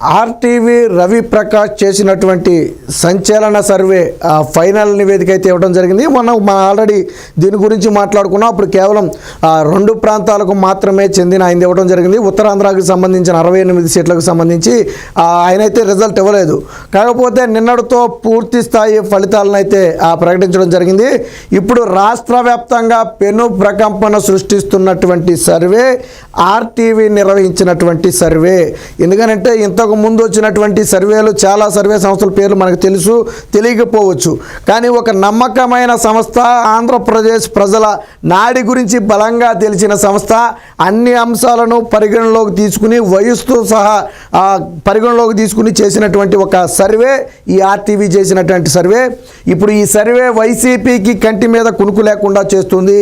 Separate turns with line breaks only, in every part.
RTV Ravi Prakash చేసినటువంటి సంచలన survey final నివేదిక అయితే ఇవ్వడం జరిగింది. మనం మనం ఆల్రెడీ దీని గురించి మాట్లాడుకున్నాం. అప్పుడు కేవలం రెండు ప్రాంతాలకు మాత్రమే చెందిన ఆయన ఇవ్వడం జరిగింది. ఉత్తరాంధ్రాకి సంబంధించిన అరవై ఎనిమిది సీట్లకు సంబంధించి ఆయన అయితే రిజల్ట్ ఇవ్వలేదు. కాకపోతే నిన్నటితో పూర్తి స్థాయి ఫలితాలను అయితే ఆ, ప్రకటించడం జరిగింది. ఇప్పుడు రాష్ట్ర వ్యాప్తంగా పెను ప్రకంపన సృష్టిస్తున్నటువంటి సర్వే ఆర్టీవీ నిర్వహించినటువంటి సర్వే. ఎందుకనంటే ఇంతకు ముందు వచ్చినటువంటి సర్వేలు చాలా సర్వే సంస్థల పేర్లు మనకు తెలుసు తెలియకపోవచ్చు. కానీ ఒక నమ్మకమైన సంస్థ ఆంధ్రప్రదేశ్ ప్రజల నాడి గురించి బలంగా తెలిసిన సంస్థ అన్ని అంశాలను పరిగణలోకి తీసుకుని వయస్సుతో సహా పరిగణలోకి తీసుకుని చేసినటువంటి ఒక సర్వే ఈ ఆర్టీవీ చేసినటువంటి సర్వే. ఇప్పుడు ఈ సర్వే వైసీపీకి కంటి మీద కునుకు లేకుండా చేస్తుంది.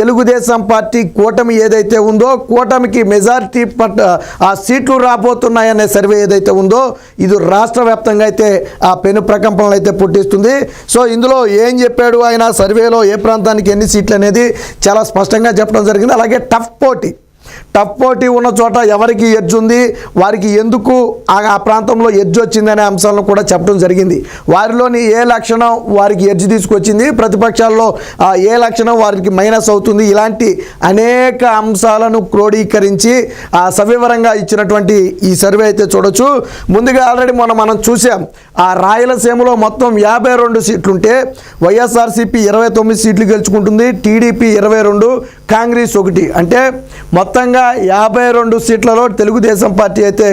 తెలుగుదేశం పార్టీ కూటమి ఏదైతే ఉందో కూటమికి మెజారిటీ పట్ ఆ సీట్లు రాబోతున్నాయనే సర్వే ఏదైతే ఉందో ఇది రాష్ట్ర వ్యాప్తంగా అయితే ఆ పెను ప్రకంపనలు అయితే పుట్టిస్తుంది. సో ఇందులో ఏం చెప్పాడు ఆయన? సర్వేలో ఏ ప్రాంతానికి ఎన్ని సీట్లు అనేది చాలా స్పష్టంగా చెప్పడం జరిగింది. అలాగే టఫ్ పోటీ. టఫ్ పోటీ ఉన్న చోట ఎవరికి ఎడ్జ్ ఉంది వారికి ఎందుకు ఆ ప్రాంతంలో ఎడ్జ్ వచ్చిందనే అంశాలను కూడా చెప్పడం జరిగింది. వారిలోని ఏ లక్షణం వారికి ఎడ్జ్ తీసుకొచ్చింది ప్రతిపక్షాల్లో ఏ లక్షణం వారికి మైనస్ అవుతుంది ఇలాంటి అనేక అంశాలను క్రోడీకరించి ఆ సవివరంగా ఇచ్చినటువంటి ఈ సర్వే అయితే చూడొచ్చు. ముందుగా ఆల్రెడీ మొన్న మనం చూసాం ఆ రాయలసీమలో మొత్తం యాభై రెండు సీట్లుంటే వైఎస్ఆర్సీపీ ఇరవై తొమ్మిది సీట్లు గెలుచుకుంటుంది టీడీపీ ఇరవై రెండు కాంగ్రెస్ ఒకటి. అంటే మొత్తంగా యాభై రెండు సీట్లలో తెలుగుదేశం పార్టీ అయితే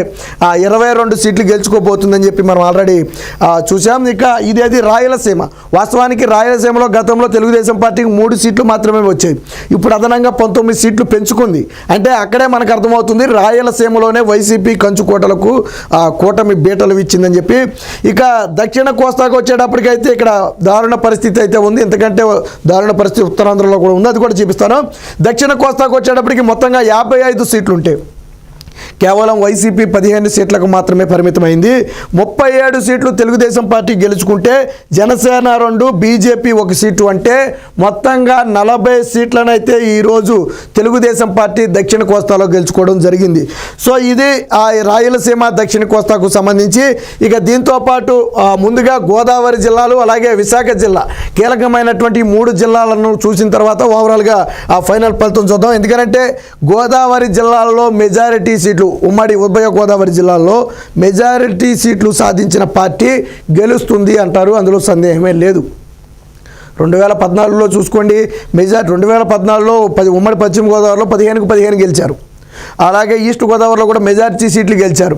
ఇరవై రెండు సీట్లు గెలుచుకోబోతుందని చెప్పి మనం ఆల్రెడీ చూసాం ఇక ఇదేది అది రాయలసీమ. వాస్తవానికి రాయలసీమలో గతంలో తెలుగుదేశం పార్టీకి మూడు సీట్లు మాత్రమే వచ్చాయి. ఇప్పుడు అదనంగా పంతొమ్మిది సీట్లు పెంచుకుంది. అంటే అక్కడే మనకు అర్థమవుతుంది రాయలసీమలోనే వైసీపీ కంచుకోటలకు కూటమి బీటలు ఇచ్చిందని చెప్పి. ఇక దక్షిణ కోస్తాకు వచ్చేటప్పటికైతే ఇక్కడ దారుణ పరిస్థితి అయితే ఉంది. ఎందుకంటే దారుణ పరిస్థితి ఉత్తరాంధ్రలో కూడా ఉంది. అది కూడా చూపిస్తాను. దక్షిణ కోస్తాకు వచ్చేటప్పటికి మొత్తంగా యాభై ఐదు సీట్లు ఉంటాయి కేవలం వైసీపీ పదిహేను సీట్లకు మాత్రమే పరిమితమైంది. ముప్పై ఏడు సీట్లు తెలుగుదేశం పార్టీ గెలుచుకుంటే జనసేన రెండు బీజేపీ ఒక సీటు అంటే మొత్తంగా నలభై సీట్లనైతే ఈరోజు తెలుగుదేశం పార్టీ దక్షిణ కోస్తాలో గెలుచుకోవడం జరిగింది. సో ఇది ఆ రాయలసీమ దక్షిణ కోస్తాకు సంబంధించి ఇక దీంతో పాటు ముందుగా గోదావరి జిల్లాలు అలాగే విశాఖ జిల్లా కీలకమైనటువంటి మూడు జిల్లాలను చూసిన తర్వాత ఓవరాల్గా ఆ ఫైనల్ ఫలితం చూద్దాం. ఎందుకంటే గోదావరి జిల్లాలో మెజారిటీ సీట్లు ఉమ్మడి ఉభయ గోదావరి జిల్లాల్లో మెజారిటీ సీట్లు సాధించిన పార్టీ గెలుస్తుంది అంటారు. అందులో సందేహమే లేదు. రెండు వేల పద్నాలుగులో చూసుకోండి. మెజార్ రెండు వేల పద్నాలుగులో పది ఉమ్మడి పశ్చిమ గోదావరిలో పదిహేనుకు పదిహేను గెలిచారు. అలాగే ఈస్ట్ గోదావరిలో కూడా మెజారిటీ సీట్లు గెలిచారు.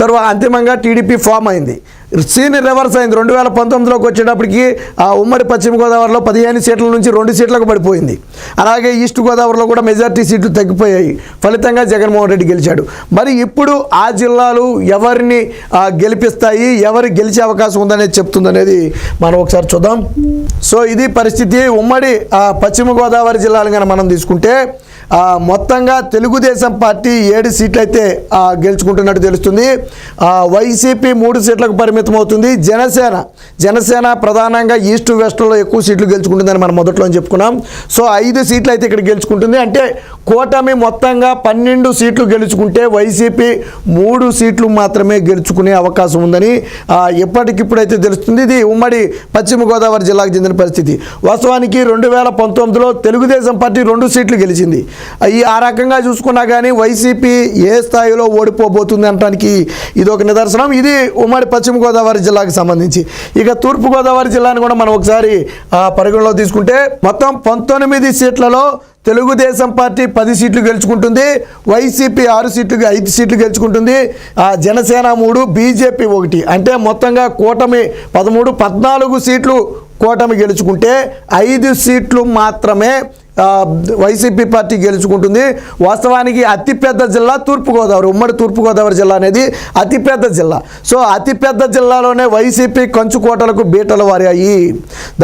తర్వాత అంతిమంగా టీడీపీ ఫామ్ అయింది. సీన్ రివర్స్ అయింది. రెండు వేల పంతొమ్మిదిలోకి వచ్చేటప్పటికి ఆ ఉమ్మడి పశ్చిమ గోదావరిలో పదిహేను సీట్ల నుంచి రెండు సీట్లకు పడిపోయింది. అలాగే ఈస్ట్ గోదావరిలో కూడా మెజార్టీ సీట్లు తగ్గిపోయాయి. ఫలితంగా జగన్మోహన్ రెడ్డి గెలిచాడు. మరి ఇప్పుడు ఆ జిల్లాలు ఎవరిని గెలిపిస్తాయి? ఎవరు గెలిచే అవకాశం ఉందనేది చెప్తుందనేది మనం ఒకసారి చూద్దాం. సో ఇది పరిస్థితి. ఉమ్మడి ఆ, పశ్చిమ గోదావరి జిల్లాలు కనుక మనం తీసుకుంటే మొత్తంగా తెలుగుదేశం పార్టీ ఏడు సీట్లు అయితే గెలుచుకుంటున్నట్టు తెలుస్తుంది. వైసీపీ మూడు సీట్లకు పరిమితం అవుతుంది. జనసేన జనసేన ప్రధానంగా ఈస్ట్ వెస్ట్లో ఎక్కువ సీట్లు గెలుచుకుంటుందని మనం మొదట్లో చెప్పుకున్నాం. సో ఐదు సీట్లు అయితే ఇక్కడ గెలుచుకుంటుంది. అంటే కూటమి మొత్తంగా పన్నెండు సీట్లు గెలుచుకుంటే వైసీపీ మూడు సీట్లు మాత్రమే గెలుచుకునే అవకాశం ఉందని ఆ, ఎప్పటికిప్పుడైతే తెలుస్తుంది. ఇది ఉమ్మడి పశ్చిమ గోదావరి జిల్లాకు చెందిన పరిస్థితి. వాస్తవానికి రెండు వేల పంతొమ్మిదిలో తెలుగుదేశం పార్టీ రెండు సీట్లు గెలిచింది. ఈ ఆ రకంగా చూసుకున్నా కానీ వైసీపీ ఏ స్థాయిలో ఓడిపోబోతుంది అనడానికి ఇది ఒక నిదర్శనం. ఇది ఉమ్మడి పశ్చిమ గోదావరి జిల్లాకు సంబంధించి. ఇక తూర్పుగోదావరి జిల్లాను జిల్లాని కూడా మనం ఒకసారి పరిగణలో తీసుకుంటే మొత్తం పంతొమ్మిది సీట్లలో తెలుగుదేశం పార్టీ పది సీట్లు గెలుచుకుంటుంది. వైసీపీ ఆరు సీట్లు ఐదు సీట్లు గెలుచుకుంటుంది. ఆ, జనసేన మూడు బీజేపీ ఒకటి. అంటే మొత్తంగా కూటమి పదమూడు పద్నాలుగు సీట్లు కూటమి గెలుచుకుంటే ఐదు సీట్లు మాత్రమే వైసీపీ పార్టీ గెలుచుకుంటుంది. వాస్తవానికి అతిపెద్ద జిల్లా తూర్పుగోదావరి ఉమ్మడి తూర్పుగోదావరి జిల్లా అనేది అతిపెద్ద జిల్లా. సో అతిపెద్ద జిల్లాలోనే వైసీపీ కంచుకోటలకు బీటలు వారాయి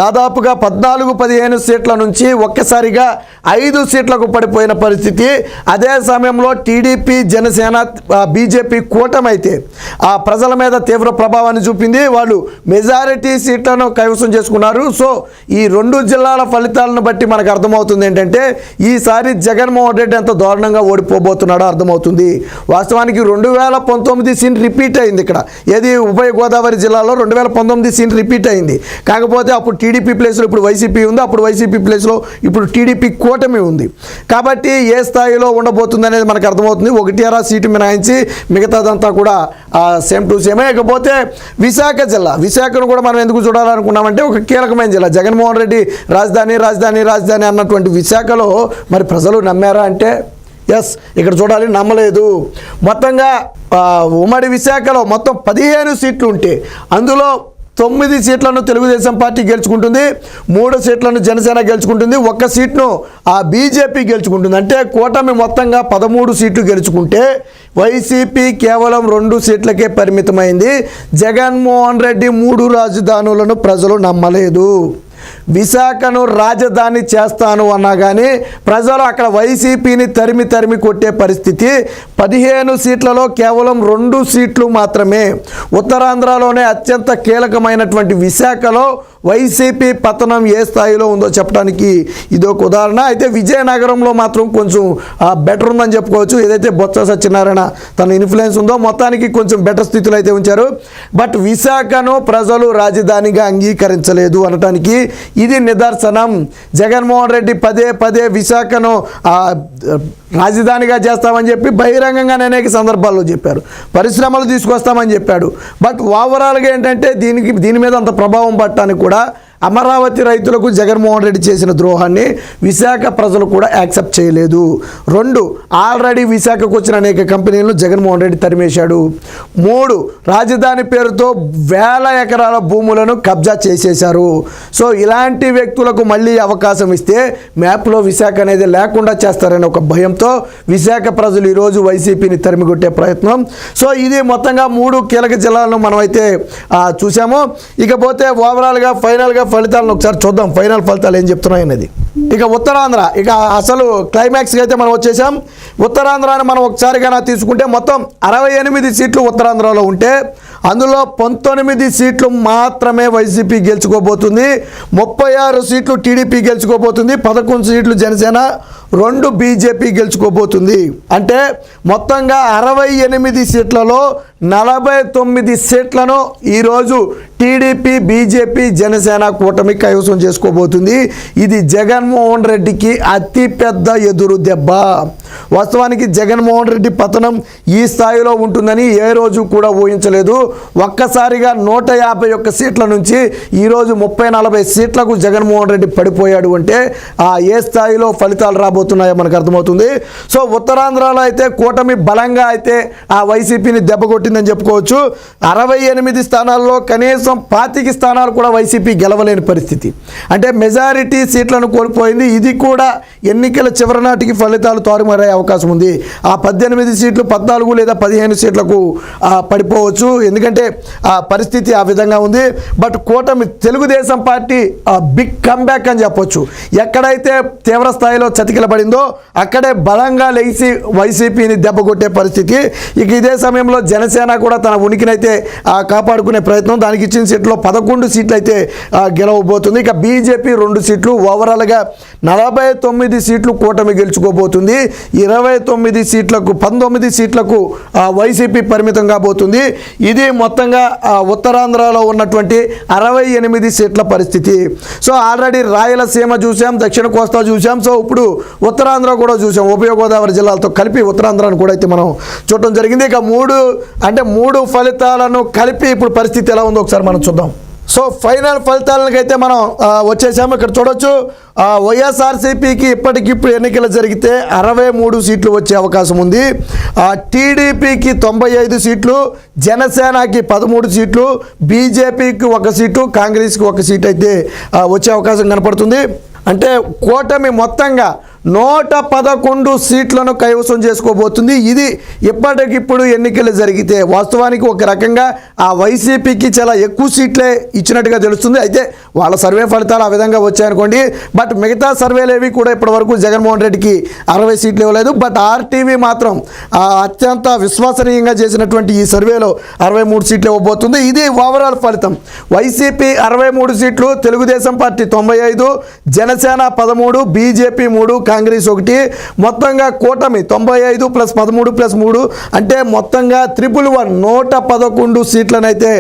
దాదాపుగా పద్నాలుగు పదిహేను సీట్ల నుంచి ఒక్కసారిగా ఐదు సీట్లకు పడిపోయిన పరిస్థితి. అదే సమయంలో టీడీపీ జనసేన బీజేపీ కూటమైతే ఆ ప్రజల మీద తీవ్ర ప్రభావాన్ని చూపింది. వాళ్ళు మెజారిటీ సీట్లను కైవసం చేసుకున్నారు. సో ఈ రెండు జిల్లాల ఫలితాలను బట్టి మనకు అర్థమవుతుంది. అర్థమవుతుంది ఏంటంటే ఈసారి జగన్మోహన్ రెడ్డి ఎంత దారుణంగా ఓడిపోబోతున్నాడో అర్థమవుతుంది. వాస్తవానికి రెండు వేల పంతొమ్మిది సీన్ రిపీట్ అయింది ఇక్కడ. ఏది ఉభయ గోదావరి జిల్లాలో రెండు వేల పంతొమ్మిది సీన్ రిపీట్ అయింది. కాకపోతే అప్పుడు టీడీపీ ప్లేస్లో ఇప్పుడు వైసీపీ ఉంది అప్పుడు వైసీపీ ప్లేస్లో ఇప్పుడు టీడీపీ కూటమి ఉంది. కాబట్టి ఏ స్థాయిలో ఉండబోతుంది అనేది మనకు అర్థమవుతుంది. ఒకటి అరా సీటు మినహాయించి మిగతాదంతా కూడా సేమ్ టు సేమే ఇకపోతే విశాఖ జిల్లా విశాఖను కూడా మనం ఎందుకు చూడాలనుకున్నామంటే ఒక కీలకమైన జిల్లా. జగన్మోహన్ రెడ్డి రాజధాని రాజధాని రాజధాని అన్నటువంటి విశాఖలో మరి ప్రజలు నమ్మారా అంటే ఎస్ ఇక్కడ చూడాలి నమ్మలేదు. మొత్తంగా ఉమ్మడి విశాఖలో మొత్తం పదిహేను సీట్లు ఉంటే అందులో తొమ్మిది సీట్లను తెలుగుదేశం పార్టీ గెలుచుకుంటుంది మూడు సీట్లను జనసేన గెలుచుకుంటుంది ఒక్క సీట్ను ఆ బీజేపీ గెలుచుకుంటుంది. అంటే కూటమి మొత్తంగా పదమూడు సీట్లు గెలుచుకుంటే వైసీపీ కేవలం రెండు సీట్లకే పరిమితమైంది. జగన్మోహన్ రెడ్డి మూడు రాజధానులను ప్రజలు నమ్మలేదు. విశాఖను రాజధాని చేస్తాను అన్నా కానీ ప్రజలు అక్కడ వైసీపీని తరిమి తరిమి కొట్టే పరిస్థితి పదిహేను సీట్లలో కేవలం రెండు సీట్లు మాత్రమే. ఉత్తరాంధ్రలోనే అత్యంత కీలకమైనటువంటి విశాఖలో వైసీపీ పతనం ఏ స్థాయిలో ఉందో చెప్పడానికి ఇది ఒక ఉదాహరణ. అయితే విజయనగరంలో మాత్రం కొంచెం బెటర్ ఉందని చెప్పుకోవచ్చు. ఏదైతే బొత్స సత్యనారాయణ తన ఇన్ఫ్లుయెన్స్ ఉందో మొత్తానికి కొంచెం బెటర్ స్థితిలో అయితే ఉంచారు. బట్ విశాఖను ప్రజలు రాజధానిగా అంగీకరించలేదు అనటానికి ఇది నిదర్శనం. జగన్మోహన్ రెడ్డి పదే పదే విశాఖను రాజధానిగా చేస్తామని చెప్పి బహిరంగంగానే అనేక సందర్భాల్లో చెప్పారు. పరిశ్రమలు తీసుకొస్తామని చెప్పాడు. బట్ ఓవరాల్గా ఏంటంటే దీనికి దీని మీద అంత ప్రభావం పట్టడానికి కూడా అమరావతి రైతులకు జగన్మోహన్ రెడ్డి చేసిన ద్రోహాన్ని విశాఖ ప్రజలు కూడా యాక్సెప్ట్ చేయలేదు. రెండు ఆల్రెడీ విశాఖకు వచ్చిన అనేక కంపెనీలను జగన్మోహన్ రెడ్డి తరిమేశాడు. మూడు రాజధాని పేరుతో వేల ఎకరాల భూములను కబ్జా చేసేశారు. సో ఇలాంటి వ్యక్తులకు మళ్ళీ అవకాశం ఇస్తే మ్యాప్లో విశాఖ అనేది లేకుండా చేస్తారనే ఒక భయంతో విశాఖ ప్రజలు ఈరోజు వైసీపీని తరిమికొట్టే ప్రయత్నం. సో ఇది మొత్తంగా మూడు కీలక జిల్లాలను మనమైతే చూసాము ఇకపోతే ఓవరాల్గా ఫైనల్గా ఫలితాలను ఒకసారి చూద్దాం. ఫైనల్ ఫలితాలు ఏం చెప్తున్నాయి అనేది. ఇక ఉత్తరాంధ్ర ఇక అసలు క్లైమాక్స్కి అయితే మనం వచ్చేసాం. ఉత్తరాంధ్రాన్ని మనం ఒకసారిగా తీసుకుంటే మొత్తం అరవై ఎనిమిది సీట్లు ఉత్తరాంధ్రలో ఉంటే అందులో పంతొమ్మిది సీట్లు మాత్రమే వైసీపీ గెలుచుకోబోతుంది. ముప్పై ఆరు సీట్లు టీడీపీ గెలుచుకోబోతుంది. పదకొండు సీట్లు జనసేన రెండు బీజేపీ గెలుచుకోబోతుంది. అంటే మొత్తంగా అరవై ఎనిమిది సీట్లలో నలభై తొమ్మిది సీట్లను ఈరోజు టీడీపీ బీజేపీ జనసేన కూటమి కైవసం చేసుకోబోతుంది. ఇది జగన్మోహన్ రెడ్డికి అతిపెద్ద ఎదురు దెబ్బ. వాస్తవానికి జగన్మోహన్ రెడ్డి పతనం ఈ స్థాయిలో ఉంటుందని ఏ రోజు కూడా ఊహించలేదు. ఒక్కసారిగా నూట యాభై ఒక్క సీట్ల నుంచి ఈరోజు ముప్పై నలభై సీట్లకు జగన్మోహన్ రెడ్డి పడిపోయాడు అంటే ఆ ఏ స్థాయిలో ఫలితాలు రాబోతున్నాయో మనకు అర్థమవుతుంది. సో ఉత్తరాంధ్రలో అయితే కూటమి బలంగా అయితే ఆ వైసీపీని దెబ్బ కొట్టిందని చెప్పుకోవచ్చు. అరవై ఎనిమిది స్థానాల్లో కనీసం పాతిక స్థానాలు కూడా వైసీపీ గెలవలేని పరిస్థితి. అంటే మెజారిటీ సీట్లను కోల్పోయింది. ఇది కూడా ఎన్నికల చివరి నాటికి ఫలితాలు తారుమారయ్యే అవకాశం ఉంది. ఆ పద్దెనిమిది సీట్లు పద్నాలుగు లేదా పదిహేను సీట్లకు పడిపోవచ్చు. ఎందుకంటే ఆ పరిస్థితి ఆ విధంగా ఉంది. బట్ కూటమి తెలుగుదేశం పార్టీ బిగ్ కంబ్యాక్ అని చెప్పొచ్చు. ఎక్కడైతే తీవ్ర స్థాయిలో చతికిలబడిందో అక్కడే బలంగా లేచి వైసీపీని దెబ్బ కొట్టే పరిస్థితి. ఇక ఇదే సమయంలో జనసేన కూడా తన ఉనికినైతే కాపాడుకునే ప్రయత్నం. దానికి ఇచ్చిన సీట్లో పదకొండు సీట్లు అయితే గెలవబోతుంది. ఇక బీజేపీ రెండు సీట్లు. ఓవరాల్గా నలభై తొమ్మిది సీట్లు కూటమి గెలుచుకోబోతుంది. ఇరవై తొమ్మిది సీట్లకు పంతొమ్మిది సీట్లకు వైసీపీ పరిమితం కాబోతుంది. ఇది మొత్తంగా ఉత్తరాంధ్రలో ఉన్నటువంటి అరవై ఎనిమిది సీట్ల పరిస్థితి. సో ఆల్రెడీ రాయలసీమ చూసాం దక్షిణ కోస్తా చూసాం సో ఇప్పుడు ఉత్తరాంధ్ర కూడా చూసాం ఉభయ గోదావరి జిల్లాలతో కలిపి ఉత్తరాంధ్రాన్ని కూడా అయితే మనం చూడటం జరిగింది. ఇక మూడు అంటే మూడు ఫలితాలను కలిపి ఇప్పుడు పరిస్థితి ఎలా ఉందో ఒకసారి మనం చూద్దాం. సో ఫైనల్ ఫలితాలకైతే మనం వచ్చేసాము. ఇక్కడ చూడొచ్చు వైఎస్ఆర్సీపీకి ఇప్పటికిప్పుడు ఎన్నికలు జరిగితే అరవై మూడు సీట్లు వచ్చే అవకాశం ఉంది. టీడీపీకి తొంభై ఐదు సీట్లు జనసేనకి పదమూడు సీట్లు బీజేపీకి ఒక సీటు కాంగ్రెస్కి ఒక సీట్ అయితే వచ్చే అవకాశం కనపడుతుంది. అంటే కూటమి మొత్తంగా నూట పదకొండు సీట్లను కైవసం చేసుకోబోతుంది. ఇది ఇప్పటికిప్పుడు ఎన్నికలు జరిగితే వాస్తవానికి ఒక రకంగా ఆ వైసీపీకి చాలా ఎక్కువ సీట్లే ఇచ్చినట్టుగా తెలుస్తుంది. అయితే వాళ్ళ సర్వే ఫలితాలు ఆ విధంగా వచ్చాయనుకోండి. బట్ మిగతా సర్వేలు ఏవి కూడా ఇప్పటివరకు జగన్మోహన్ రెడ్డికి అరవై సీట్లు ఇవ్వలేదు. బట్ ఆర్టీవీ మాత్రం అత్యంత విశ్వసనీయంగా చేసినటువంటి ఈ సర్వేలో అరవై మూడు సీట్లు ఇవ్వబోతుంది. ఇది ఓవరాల్ ఫలితం. వైసీపీ అరవై మూడు సీట్లు తెలుగుదేశం పార్టీ తొంభై ఐదు జనసేన పదమూడు బీజేపీ మూడు కాంగ్రెస్ ఒకటి మొత్తంగా కూటమి తొంభై ఐదు ప్లస్ పదమూడు ప్లస్ మూడు అంటే మొత్తంగా త్రిపుల్ వన్ నూట పదకొండు సీట్లను అయితే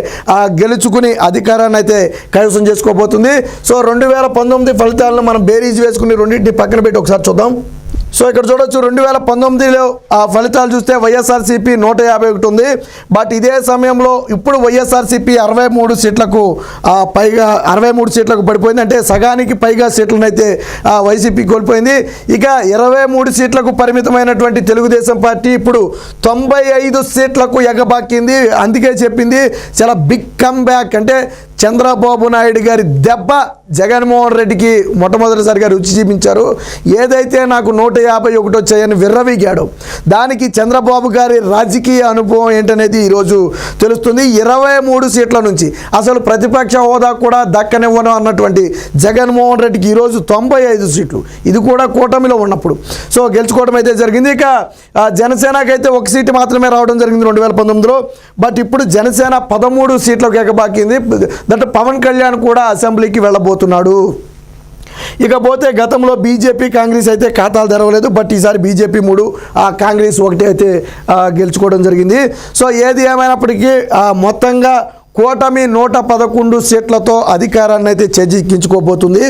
గెలుచుకుని అధికారాన్ని అయితే కైవసం చేసుకోబోతుంది. సో రెండు వేల పంతొమ్మిది ఫలితాలను మనం బేరీజ్ వేసుకుని రెండింటిని పక్కన పెట్టి ఒకసారి చూద్దాం. సో ఇక్కడ చూడొచ్చు రెండు వేల పంతొమ్మిదిలో ఆ ఫలితాలు చూస్తే వైఎస్ఆర్సీపీ నూట యాభై ఒకటి ఉంది. బట్ ఇదే సమయంలో ఇప్పుడు వైఎస్ఆర్సీపీ అరవై మూడు సీట్లకు పైగా అరవై మూడు సీట్లకు పడిపోయింది. అంటే సగానికి పైగా సీట్లనైతే వైసీపీ కోల్పోయింది. ఇక ఇరవై మూడు సీట్లకు పరిమితమైనటువంటి తెలుగుదేశం పార్టీ ఇప్పుడు తొంభై ఐదు సీట్లకు ఎగబాకింది. అందుకే చెప్పింది చాలా బిగ్ కమ్ బ్యాక్ అంటే చంద్రబాబు నాయుడు గారి దెబ్బ జగన్మోహన్ రెడ్డికి మొట్టమొదటిసారిగా రుచి చూపించారు. ఏదైతే నాకు నూట యాభై ఒకటి వచ్చాయని విర్రవీగాడు దానికి చంద్రబాబు గారి రాజకీయ అనుభవం ఏంటనేది ఈరోజు తెలుస్తుంది. ఇరవై మూడు సీట్ల నుంచి అసలు ప్రతిపక్ష హోదా కూడా దక్కనివ్వను అన్నటువంటి జగన్మోహన్ రెడ్డికి ఈరోజు తొంభై ఐదు సీట్లు. ఇది కూడా కూటమిలో ఉన్నప్పుడు. సో గెలుచుకోవడం అయితే జరిగింది. ఇక జనసేనకైతే జనసేనకి అయితే ఒక సీటు మాత్రమే రావడం జరిగింది రెండు వేల పంతొమ్మిదిలో. బట్ ఇప్పుడు జనసేన పదమూడు సీట్లకు ఎగబాకింది దట్ పవన్ కళ్యాణ్ కూడా అసెంబ్లీకి వెళ్ళబోతున్నాడు. ఇకపోతే గతంలో బీజేపీ కాంగ్రెస్ అయితే ఖాతాలు తెరవలేదు బట్ ఈసారి బీజేపీ మూడు కాంగ్రెస్ ఒకటి అయితే గెలుచుకోవడం జరిగింది. సో ఏది ఏమైనప్పటికీ మొత్తంగా కూటమి నూట పదకొండు సీట్లతో అధికారాన్ని అయితే చేజిక్కించుకోబోతుంది.